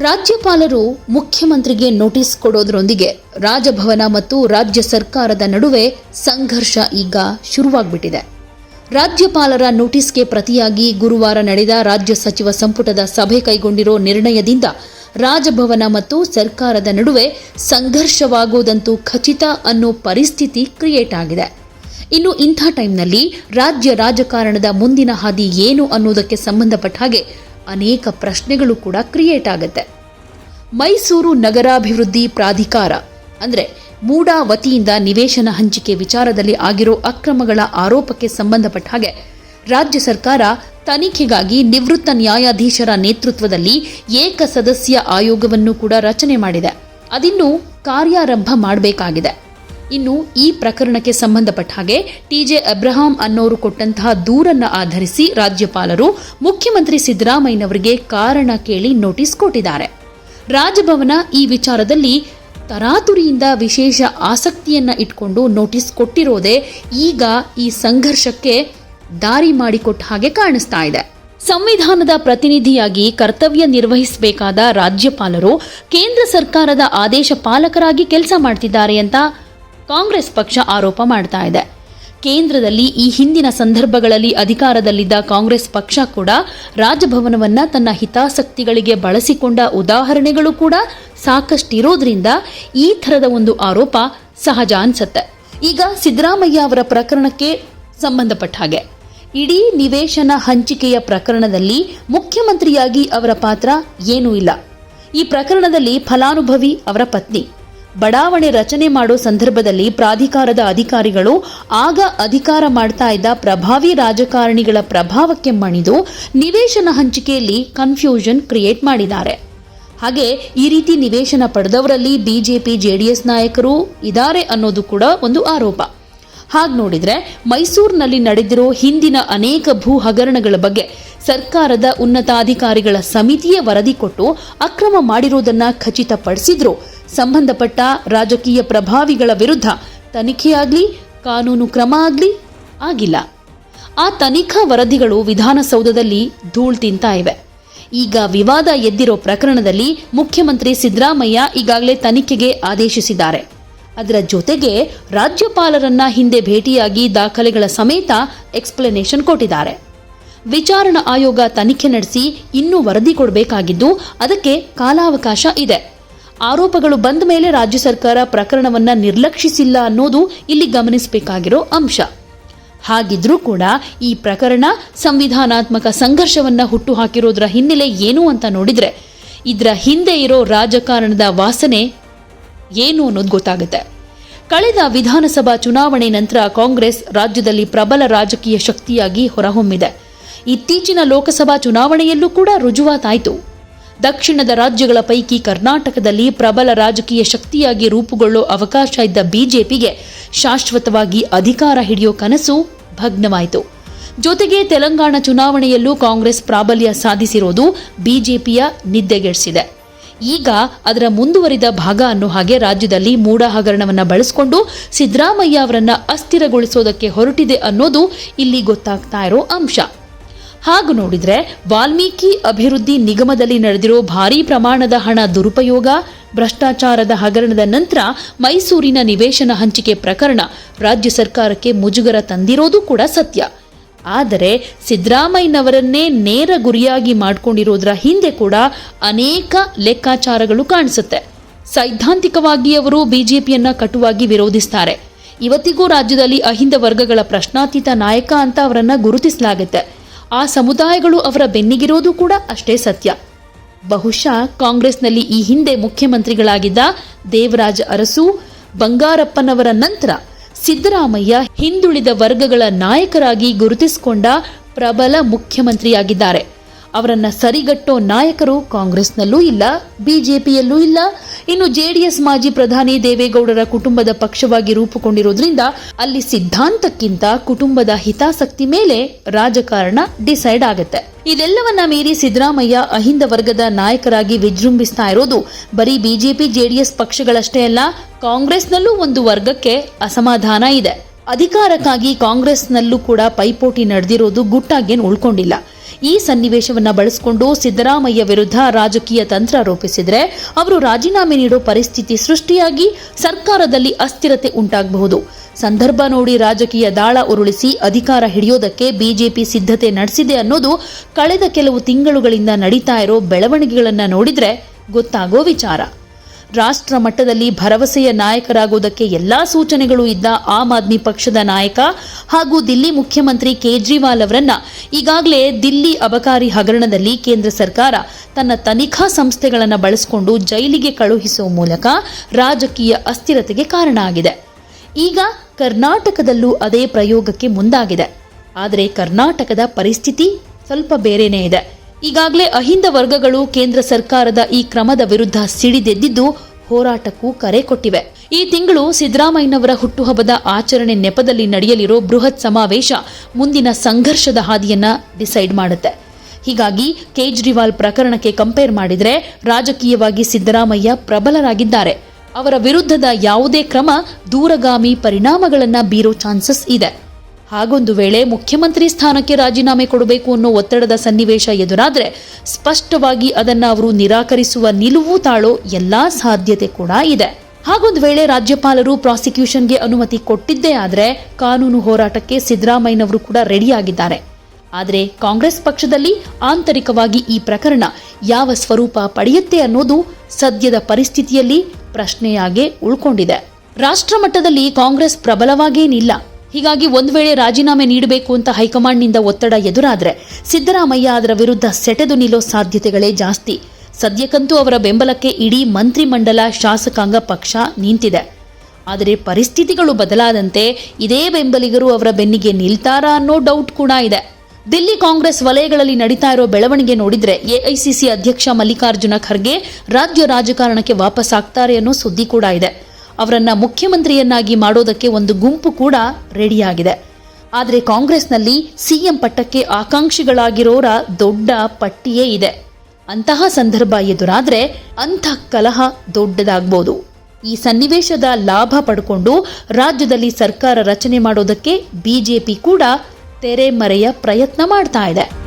ರಾಜ್ಯಪಾಲರು ಮುಖ್ಯಮಂತ್ರಿಗೆ ನೋಟಿಸ್ ಕೊಡೋದ್ರೊಂದಿಗೆ ರಾಜಭವನ ಮತ್ತು ರಾಜ್ಯ ಸರ್ಕಾರದ ನಡುವೆ ಸಂಘರ್ಷ ಈಗ ಶುರುವಾಗ್ಬಿಟ್ಟಿದೆ. ರಾಜ್ಯಪಾಲರ ನೋಟಿಸ್ಗೆ ಪ್ರತಿಯಾಗಿ ಗುರುವಾರ ನಡೆದ ರಾಜ್ಯ ಸಚಿವ ಸಂಪುಟದ ಸಭೆ ಕೈಗೊಂಡಿರೋ ನಿರ್ಣಯದಿಂದ ರಾಜಭವನ ಮತ್ತು ಸರ್ಕಾರದ ನಡುವೆ ಸಂಘರ್ಷವಾಗುವುದಂತೂ ಖಚಿತ ಅನ್ನೋ ಪರಿಸ್ಥಿತಿ ಕ್ರಿಯೇಟ್ ಆಗಿದೆ. ಇನ್ನು ಇಂಥ ಟೈಮ್ನಲ್ಲಿ ರಾಜ್ಯ ರಾಜಕಾರಣದ ಮುಂದಿನ ಹಾದಿ ಏನು ಅನ್ನೋದಕ್ಕೆ ಸಂಬಂಧಪಟ್ಟ ಹಾಗೆ ಅನೇಕ ಪ್ರಶ್ನೆಗಳು ಕೂಡ ಕ್ರಿಯೇಟ್ ಆಗುತ್ತೆ. ಮೈಸೂರು ನಗರಾಭಿವೃದ್ಧಿ ಪ್ರಾಧಿಕಾರ, ಅಂದರೆ ಮೂಡಾ ವತಿಯಿಂದ ನಿವೇಶನ ಹಂಚಿಕೆ ವಿಚಾರದಲ್ಲಿ ಆಗಿರೋ ಅಕ್ರಮಗಳ ಆರೋಪಕ್ಕೆ ಸಂಬಂಧಪಟ್ಟ ಹಾಗೆ ರಾಜ್ಯ ಸರ್ಕಾರ ತನಿಖೆಗಾಗಿ ನಿವೃತ್ತ ನ್ಯಾಯಾಧೀಶರ ನೇತೃತ್ವದಲ್ಲಿ ಏಕ ಸದಸ್ಯ ಆಯೋಗವನ್ನು ಕೂಡ ರಚನೆ ಮಾಡಿದೆ. ಅದಿನ್ನು ಕಾರ್ಯಾರಂಭ ಮಾಡಬೇಕಾಗಿದೆ. ಇನ್ನು ಈ ಪ್ರಕರಣಕ್ಕೆ ಸಂಬಂಧಪಟ್ಟ ಹಾಗೆ ಟಿಜೆ ಅಬ್ರಹಾಂ ಅನ್ನೋರು ಕೊಟ್ಟಂತಹ ದೂರನ್ನು ಆಧರಿಸಿ ರಾಜ್ಯಪಾಲರು ಮುಖ್ಯಮಂತ್ರಿ ಸಿದ್ದರಾಮಯ್ಯನವರಿಗೆ ಕಾರಣ ಕೇಳಿ ನೋಟಿಸ್ ಕೊಟ್ಟಿದ್ದಾರೆ. ರಾಜಭವನ ಈ ವಿಚಾರದಲ್ಲಿ ತರಾತುರಿಯಿಂದ ವಿಶೇಷ ಆಸಕ್ತಿಯನ್ನ ಇಟ್ಕೊಂಡು ನೋಟಿಸ್ ಕೊಟ್ಟಿರೋದೇ ಈಗ ಈ ಸಂಘರ್ಷಕ್ಕೆ ದಾರಿ ಮಾಡಿಕೊಟ್ಟ ಹಾಗೆ ಕಾಣಿಸ್ತಾ ಇದೆ. ಸಂವಿಧಾನದ ಪ್ರತಿನಿಧಿಯಾಗಿ ಕರ್ತವ್ಯ ನಿರ್ವಹಿಸಬೇಕಾದ ರಾಜ್ಯಪಾಲರು ಕೇಂದ್ರ ಸರ್ಕಾರದ ಆದೇಶ ಪಾಲಕರಾಗಿ ಕೆಲಸ ಮಾಡ್ತಿದ್ದಾರೆ ಅಂತ ಕಾಂಗ್ರೆಸ್ ಪಕ್ಷ ಆರೋಪ ಮಾಡ್ತಾ ಇದೆ. ಕೇಂದ್ರದಲ್ಲಿ ಈ ಹಿಂದಿನ ಸಂದರ್ಭಗಳಲ್ಲಿ ಅಧಿಕಾರದಲ್ಲಿದ್ದ ಕಾಂಗ್ರೆಸ್ ಪಕ್ಷ ಕೂಡ ರಾಜಭವನವನ್ನ ತನ್ನ ಹಿತಾಸಕ್ತಿಗಳಿಗೆ ಬಳಸಿಕೊಂಡ ಉದಾಹರಣೆಗಳು ಕೂಡ ಸಾಕಷ್ಟಿರೋದ್ರಿಂದ ಈ ಥರದ ಒಂದು ಆರೋಪ ಸಹಜ ಅನ್ಸತ್ತೆ. ಈಗ ಸಿದ್ದರಾಮಯ್ಯ ಅವರ ಪ್ರಕರಣಕ್ಕೆ ಸಂಬಂಧಪಟ್ಟ ಹಾಗೆ. ಇಡೀ ನಿವೇಶನ ಹಂಚಿಕೆಯ ಪ್ರಕರಣದಲ್ಲಿ ಮುಖ್ಯಮಂತ್ರಿಯಾಗಿ ಅವರ ಪಾತ್ರ ಏನೂ ಇಲ್ಲ. ಈ ಪ್ರಕರಣದಲ್ಲಿ ಫಲಾನುಭವಿ ಅವರ ಪತ್ನಿ. ಬಡಾವಣೆ ರಚನೆ ಮಾಡೋ ಸಂದರ್ಭದಲ್ಲಿ ಪ್ರಾಧಿಕಾರದ ಅಧಿಕಾರಿಗಳು ಆಗ ಅಧಿಕಾರ ಮಾಡ್ತಾ ಇದ್ದ ಪ್ರಭಾವಿ ರಾಜಕಾರಣಿಗಳ ಪ್ರಭಾವಕ್ಕೆ ಮಣಿದು ನಿವೇಶನ ಹಂಚಿಕೆಯಲ್ಲಿ ಕನ್ಫ್ಯೂಷನ್ ಕ್ರಿಯೇಟ್ ಮಾಡಿದ್ದಾರೆ. ಹಾಗೆ ಈ ರೀತಿ ನಿವೇಶನ ಪಡೆದವರಲ್ಲಿ ಬಿಜೆಪಿ, ಜೆಡಿಎಸ್ ನಾಯಕರು ಇದ್ದಾರೆ ಅನ್ನೋದು ಕೂಡ ಒಂದು ಆರೋಪ. ಹಾಗೆ ನೋಡಿದ್ರೆ ಮೈಸೂರಿನಲ್ಲಿ ನಡೆದಿರೋ ಹಿಂದಿನ ಅನೇಕ ಭೂ ಹಗರಣಗಳ ಬಗ್ಗೆ ಸರ್ಕಾರದ ಉನ್ನತಾಧಿಕಾರಿಗಳ ಸಮಿತಿಯೇ ವರದಿ ಕೊಟ್ಟು ಅಕ್ರಮ ಮಾಡಿರೋದನ್ನು ಖಚಿತಪಡಿಸಿದ್ರು. ಸಂಬಂಧಪಟ್ಟ ರಾಜಕೀಯ ಪ್ರಭಾವಿಗಳ ವಿರುದ್ಧ ತನಿಖೆಯಾಗಲಿ, ಕಾನೂನು ಕ್ರಮ ಆಗಲಿ ಆಗಿಲ್ಲ. ಆ ತನಿಖಾ ವರದಿಗಳು ವಿಧಾನಸೌಧದಲ್ಲಿ ಧೂಳು ತಿಂತಾ ಇವೆ. ಈಗ ವಿವಾದ ಎದ್ದಿರೋ ಪ್ರಕರಣದಲ್ಲಿ ಮುಖ್ಯಮಂತ್ರಿ ಸಿದ್ದರಾಮಯ್ಯ ಈಗಾಗಲೇ ತನಿಖೆಗೆ ಆದೇಶಿಸಿದ್ದಾರೆ. ಅದರ ಜೊತೆಗೆ ರಾಜ್ಯಪಾಲರನ್ನ ಹಿಂದೆ ಭೇಟಿಯಾಗಿ ದಾಖಲೆಗಳ ಸಮೇತ ಎಕ್ಸ್ಪ್ಲನೇಷನ್ ಕೊಟ್ಟಿದ್ದಾರೆ. ವಿಚಾರಣಾ ಆಯೋಗ ತನಿಖೆ ನಡೆಸಿ ಇನ್ನೂ ವರದಿ ಕೊಡಬೇಕಾಗಿದ್ದು ಅದಕ್ಕೆ ಕಾಲಾವಕಾಶ ಇದೆ. ಆರೋಪಗಳು ಬಂದ ಮೇಲೆ ರಾಜ್ಯ ಸರ್ಕಾರ ಪ್ರಕರಣವನ್ನ ನಿರ್ಲಕ್ಷಿಸಿಲ್ಲ ಅನ್ನೋದು ಇಲ್ಲಿ ಗಮನಿಸಬೇಕಾಗಿರೋ ಅಂಶ. ಹಾಗಿದ್ರೂ ಕೂಡ ಈ ಪ್ರಕರಣ ಸಂವಿಧಾನಾತ್ಮಕ ಸಂಘರ್ಷವನ್ನ ಹುಟ್ಟು ಹಾಕಿರೋದ್ರ ಹಿನ್ನೆಲೆ ಏನು ಅಂತ ನೋಡಿದ್ರೆ ಇದರ ಹಿಂದೆ ಇರೋ ರಾಜಕಾರಣದ ವಾಸನೆ ಏನು ಅನ್ನೋದು ಗೊತ್ತಾಗುತ್ತೆ. ಕಳೆದ ವಿಧಾನಸಭಾ ಚುನಾವಣೆ ನಂತರ ಕಾಂಗ್ರೆಸ್ ರಾಜ್ಯದಲ್ಲಿ ಪ್ರಬಲ ರಾಜಕೀಯ ಶಕ್ತಿಯಾಗಿ ಹೊರಹೊಮ್ಮಿದೆ. ಇತ್ತೀಚಿನ ಲೋಕಸಭಾ ಚುನಾವಣೆಯಲ್ಲೂ ಕೂಡ ರುಜುವಾತಾಯಿತು. ದಕ್ಷಿಣದ ರಾಜ್ಯಗಳ ಪೈಕಿ ಕರ್ನಾಟಕದಲ್ಲಿ ಪ್ರಬಲ ರಾಜಕೀಯ ಶಕ್ತಿಯಾಗಿ ರೂಪುಗೊಳ್ಳೋ ಅವಕಾಶ ಇದ್ದ ಬಿಜೆಪಿಗೆ ಶಾಶ್ವತವಾಗಿ ಅಧಿಕಾರ ಹಿಡಿಯೋ ಕನಸು ಭಗ್ನವಾಯಿತು. ಜೊತೆಗೆ ತೆಲಂಗಾಣ ಚುನಾವಣೆಯಲ್ಲೂ ಕಾಂಗ್ರೆಸ್ ಪ್ರಾಬಲ್ಯ ಸಾಧಿಸಿರೋದು ಬಿಜೆಪಿಯ ನಿದ್ದೆಗೆಡಿಸಿದೆ. ಈಗ ಅದರ ಮುಂದುವರಿದ ಭಾಗ ಅನ್ನೋ ಹಾಗೆ ರಾಜ್ಯದಲ್ಲಿ ಮೂಡ ಹಗರಣವನ್ನು ಬಳಸಿಕೊಂಡು ಸಿದ್ದರಾಮಯ್ಯ ಅವರನ್ನು ಅಸ್ಥಿರಗೊಳಿಸೋದಕ್ಕೆ ಹೊರಟಿದೆ ಅನ್ನೋದು ಇಲ್ಲಿ ಗೊತ್ತಾಗ್ತಾ ಇರೋ ಅಂಶ. ಹಾಗೆ ನೋಡಿದ್ರೆ ವಾಲ್ಮೀಕಿ ಅಭಿವೃದ್ಧಿ ನಿಗಮದಲ್ಲಿ ನಡೆದಿರೋ ಭಾರೀ ಪ್ರಮಾಣದ ಹಣ ದುರುಪಯೋಗ, ಭ್ರಷ್ಟಾಚಾರದ ಹಗರಣದ ನಂತರ ಮೈಸೂರಿನ ನಿವೇಶನ ಹಂಚಿಕೆ ಪ್ರಕರಣ ರಾಜ್ಯ ಸರ್ಕಾರಕ್ಕೆ ಮುಜುಗರ ತಂದಿರೋದು ಕೂಡ ಸತ್ಯ. ಆದರೆ ಸಿದ್ದರಾಮಯ್ಯನವರನ್ನೇ ನೇರ ಗುರಿಯಾಗಿ ಮಾಡಿಕೊಂಡಿರೋದ್ರ ಹಿಂದೆ ಕೂಡ ಅನೇಕ ಲೆಕ್ಕಾಚಾರಗಳು ಕಾಣಿಸುತ್ತೆ. ಸೈದ್ಧಾಂತಿಕವಾಗಿ ಅವರು ಬಿಜೆಪಿಯನ್ನ ಕಟುವಾಗಿ ವಿರೋಧಿಸ್ತಾರೆ. ಇವತ್ತಿಗೂ ರಾಜ್ಯದಲ್ಲಿ ಅಹಿಂದ ವರ್ಗಗಳ ಪ್ರಶ್ನಾತೀತ ನಾಯಕ ಅಂತ ಅವರನ್ನ ಗುರುತಿಸಲಾಗುತ್ತೆ. ಆ ಸಮುದಾಯಗಳು ಅವರ ಬೆನ್ನಿಗಿರೋದು ಕೂಡ ಅಷ್ಟೇ ಸತ್ಯ. ಬಹುಶಃ ಕಾಂಗ್ರೆಸ್ನಲ್ಲಿ ಈ ಹಿಂದೆ ಮುಖ್ಯಮಂತ್ರಿಗಳಾಗಿದ್ದ ದೇವರಾಜ ಅರಸು, ಬಂಗಾರಪ್ಪನವರ ನಂತರ ಸಿದ್ದರಾಮಯ್ಯ ಹಿಂದುಳಿದ ವರ್ಗಗಳ ನಾಯಕರಾಗಿ ಗುರುತಿಸಿಕೊಂಡ ಪ್ರಬಲ ಮುಖ್ಯಮಂತ್ರಿಯಾಗಿದ್ದಾರೆ. ಅವರನ್ನ ಸರಿಗಟ್ಟೋ ನಾಯಕರು ಕಾಂಗ್ರೆಸ್ನಲ್ಲೂ ಇಲ್ಲ, ಬಿಜೆಪಿಯಲ್ಲೂ ಇಲ್ಲ ಇನ್ನು ಜೆಡಿಎಸ್ ಮಾಜಿ ಪ್ರಧಾನಿ ದೇವೇಗೌಡರ ಕುಟುಂಬದ ಪಕ್ಷವಾಗಿ ರೂಪುಗೊಂಡಿರೋದ್ರಿಂದ ಅಲ್ಲಿ ಸಿದ್ಧಾಂತಕ್ಕಿಂತ ಕುಟುಂಬದ ಹಿತಾಸಕ್ತಿ ಮೇಲೆ ರಾಜಕಾರಣ ಡಿಸೈಡ್ ಆಗುತ್ತೆ. ಇದೆಲ್ಲವನ್ನ ಮೀರಿ ಸಿದ್ದರಾಮಯ್ಯ ಅಹಿಂದ ವರ್ಗದ ನಾಯಕರಾಗಿ ವಿಜೃಂಭಿಸ್ತಾ ಇರೋದು ಬರೀ ಬಿಜೆಪಿ, ಜೆಡಿಎಸ್ ಪಕ್ಷಗಳಷ್ಟೇ ಅಲ್ಲ, ಕಾಂಗ್ರೆಸ್ನಲ್ಲೂ ಒಂದು ವರ್ಗಕ್ಕೆ ಅಸಮಾಧಾನ ಇದೆ. ಅಧಿಕಾರಕ್ಕಾಗಿ ಕಾಂಗ್ರೆಸ್ನಲ್ಲೂ ಕೂಡ ಪೈಪೋಟಿ ನಡೆದಿರೋದು ಗುಟ್ಟಾಗೇನು ಉಳ್ಕೊಂಡಿಲ್ಲ. ಈ ಸನ್ನಿವೇಶವನ್ನ ಬಳಸಿಕೊಂಡು ಸಿದ್ದರಾಮಯ್ಯ ವಿರುದ್ಧ ರಾಜಕೀಯ ತಂತ್ರ ರೂಪಿಸಿದರೆ ಅವರು ರಾಜೀನಾಮೆ ನೀಡೋ ಪರಿಸ್ಥಿತಿ ಸೃಷ್ಟಿಯಾಗಿ ಸರ್ಕಾರದಲ್ಲಿ ಅಸ್ಥಿರತೆ ಉಂಟಾಗಬಹುದು. ಸಂದರ್ಭ ನೋಡಿ ರಾಜಕೀಯ ದಾಳ ಉರುಳಿಸಿ ಅಧಿಕಾರ ಹಿಡಿಯೋದಕ್ಕೆ ಬಿಜೆಪಿ ಸಿದ್ಧತೆ ನಡೆಸಿದೆ ಅನ್ನೋದು ಕಳೆದ ಕೆಲವು ತಿಂಗಳುಗಳಿಂದ ನಡೀತಾ ಇರೋ ಬೆಳವಣಿಗೆಗಳನ್ನು ನೋಡಿದ್ರೆ ಗೊತ್ತಾಗೋ ವಿಚಾರ. ರಾಷ್ಟ್ರ ಮಟ್ಟದಲ್ಲಿ ಭರವಸೆಯ ನಾಯಕರಾಗುವುದಕ್ಕೆ ಎಲ್ಲಾ ಸೂಚನೆಗಳು ಇದ್ದ ಆಮ್ ಆದ್ಮಿ ಪಕ್ಷದ ನಾಯಕ ಹಾಗೂ ದಿಲ್ಲಿ ಮುಖ್ಯಮಂತ್ರಿ ಕೇಜ್ರಿವಾಲ್ ಅವರನ್ನ ಈಗಾಗಲೇ ದಿಲ್ಲಿ ಅಬಕಾರಿ ಹಗರಣದಲ್ಲಿ ಕೇಂದ್ರ ಸರ್ಕಾರ ತನ್ನ ತನಿಖಾ ಸಂಸ್ಥೆಗಳನ್ನು ಬಳಸಿಕೊಂಡು ಜೈಲಿಗೆ ಕಳುಹಿಸುವ ಮೂಲಕ ರಾಜಕೀಯ ಅಸ್ಥಿರತೆಗೆ ಕಾರಣ ಆಗಿದೆ. ಈಗ ಕರ್ನಾಟಕದಲ್ಲೂ ಅದೇ ಪ್ರಯೋಗಕ್ಕೆ ಮುಂದಾಗಿದೆ. ಆದರೆ ಕರ್ನಾಟಕದ ಪರಿಸ್ಥಿತಿ ಸ್ವಲ್ಪ ಬೇರೆಯೇ ಇದೆ. ಈಗಾಗಲೇ ಅಹಿಂದ ವರ್ಗಗಳು ಕೇಂದ್ರ ಸರ್ಕಾರದ ಈ ಕ್ರಮದ ವಿರುದ್ಧ ಸಿಡಿದೆದ್ದಿದ್ದು ಹೋರಾಟಕ್ಕೂ ಕರೆ ಕೊಟ್ಟಿವೆ. ಈ ತಿಂಗಳು ಸಿದ್ದರಾಮಯ್ಯನವರ ಹುಟ್ಟುಹಬ್ಬದ ಆಚರಣೆ ನೆಪದಲ್ಲಿ ನಡೆಯಲಿರೋ ಬೃಹತ್ ಸಮಾವೇಶ ಮುಂದಿನ ಸಂಘರ್ಷದ ಹಾದಿಯನ್ನ ಡಿಸೈಡ್ ಮಾಡುತ್ತೆ. ಹೀಗಾಗಿ ಕೇಜ್ರಿವಾಲ್ ಪ್ರಕರಣಕ್ಕೆ ಕಂಪೇರ್ ಮಾಡಿದರೆ ರಾಜಕೀಯವಾಗಿ ಸಿದ್ದರಾಮಯ್ಯ ಪ್ರಬಲರಾಗಿದ್ದಾರೆ. ಅವರ ವಿರುದ್ಧದ ಯಾವುದೇ ಕ್ರಮ ದೂರಗಾಮಿ ಪರಿಣಾಮಗಳನ್ನು ಬೀರೋ ಚಾನ್ಸಸ್ ಇದೆ. ಹಾಗೊಂದು ವೇಳೆ ಮುಖ್ಯಮಂತ್ರಿ ಸ್ಥಾನಕ್ಕೆ ರಾಜೀನಾಮೆ ಕೊಡಬೇಕು ಅನ್ನೋ ಒತ್ತಡದ ಸನ್ನಿವೇಶ ಎದುರಾದರೆ ಸ್ಪಷ್ಟವಾಗಿ ಅದನ್ನು ಅವರು ನಿರಾಕರಿಸುವ ನಿಲುವು ತಾಳೋ ಎಲ್ಲ ಸಾಧ್ಯತೆ ಕೂಡ ಇದೆ. ಹಾಗೊಂದು ವೇಳೆ ರಾಜ್ಯಪಾಲರು ಪ್ರಾಸಿಕ್ಯೂಷನ್ಗೆ ಅನುಮತಿ ಕೊಟ್ಟಿದ್ದೇ ಆದರೆ ಕಾನೂನು ಹೋರಾಟಕ್ಕೆ ಸಿದ್ದರಾಮಯ್ಯನವರು ಕೂಡ ರೆಡಿಯಾಗಿದ್ದಾರೆ. ಆದರೆ ಕಾಂಗ್ರೆಸ್ ಪಕ್ಷದಲ್ಲಿ ಆಂತರಿಕವಾಗಿ ಈ ಪ್ರಕರಣ ಯಾವ ಸ್ವರೂಪ ಪಡೆಯುತ್ತೆ ಅನ್ನೋದು ಸದ್ಯದ ಪರಿಸ್ಥಿತಿಯಲ್ಲಿ ಪ್ರಶ್ನೆಯಾಗೇ ಉಳ್ಕೊಂಡಿದೆ. ರಾಷ್ಟ್ರ ಮಟ್ಟದಲ್ಲಿ ಕಾಂಗ್ರೆಸ್ ಪ್ರಬಲವಾಗೇನಿಲ್ಲ. ಹೀಗಾಗಿ ಒಂದು ವೇಳೆ ರಾಜೀನಾಮೆ ನೀಡಬೇಕು ಅಂತ ಹೈಕಮಾಂಡ್ನಿಂದ ಒತ್ತಡ ಎದುರಾದರೆ ಸಿದ್ದರಾಮಯ್ಯ ಅದರ ವಿರುದ್ಧ ಸೆಟೆದು ನಿಲ್ಲೋ ಸಾಧ್ಯತೆಗಳೇ ಜಾಸ್ತಿ. ಸದ್ಯಕ್ಕಂತೂ ಅವರ ಬೆಂಬಲಕ್ಕೆ ಇಡೀ ಮಂತ್ರಿಮಂಡಲ ಶಾಸಕಾಂಗ ಪಕ್ಷ ನಿಂತಿದೆ. ಆದರೆ ಪರಿಸ್ಥಿತಿಗಳು ಬದಲಾದಂತೆ ಇದೇ ಬೆಂಬಲಿಗರು ಅವರ ಬೆನ್ನಿಗೆ ನಿಲ್ತಾರಾ ಅನ್ನೋ ಡೌಟ್ ಕೂಡ ಇದೆ. ದಿಲ್ಲಿ ಕಾಂಗ್ರೆಸ್ ವಲಯಗಳಲ್ಲಿ ನಡೀತಾ ಇರೋ ಬೆಳವಣಿಗೆ ನೋಡಿದ್ರೆ ಎಐಸಿಸಿ ಅಧ್ಯಕ್ಷ ಮಲ್ಲಿಕಾರ್ಜುನ ಖರ್ಗೆ ರಾಜ್ಯ ರಾಜಕಾರಣಕ್ಕೆ ವಾಪಸ್ ಆಗ್ತಾರೆ ಅನ್ನೋ ಸುದ್ದಿ ಕೂಡ ಇದೆ. ಅವರನ್ನ ಮುಖ್ಯಮಂತ್ರಿಯನ್ನಾಗಿ ಮಾಡೋದಕ್ಕೆ ಒಂದು ಗುಂಪು ಕೂಡ ರೆಡಿಯಾಗಿದೆ. ಆದರೆ ಕಾಂಗ್ರೆಸ್ನಲ್ಲಿ ಸಿಎಂ ಪಟ್ಟಕ್ಕೆ ಆಕಾಂಕ್ಷಿಗಳಾಗಿರೋರ ದೊಡ್ಡ ಪಟ್ಟಿಯೇ ಇದೆ. ಅಂತಹ ಸಂದರ್ಭ ಎದುರಾದ್ರೆ ಅಂಥ ಕಲಹ ದೊಡ್ಡದಾಗ್ಬೋದು. ಈ ಸನ್ನಿವೇಶದ ಲಾಭ ಪಡ್ಕೊಂಡು ರಾಜ್ಯದಲ್ಲಿ ಸರ್ಕಾರ ರಚನೆ ಮಾಡೋದಕ್ಕೆ ಬಿಜೆಪಿ ಕೂಡ ತೆರೆಮರೆಯ ಪ್ರಯತ್ನ ಮಾಡ್ತಾ ಇದೆ.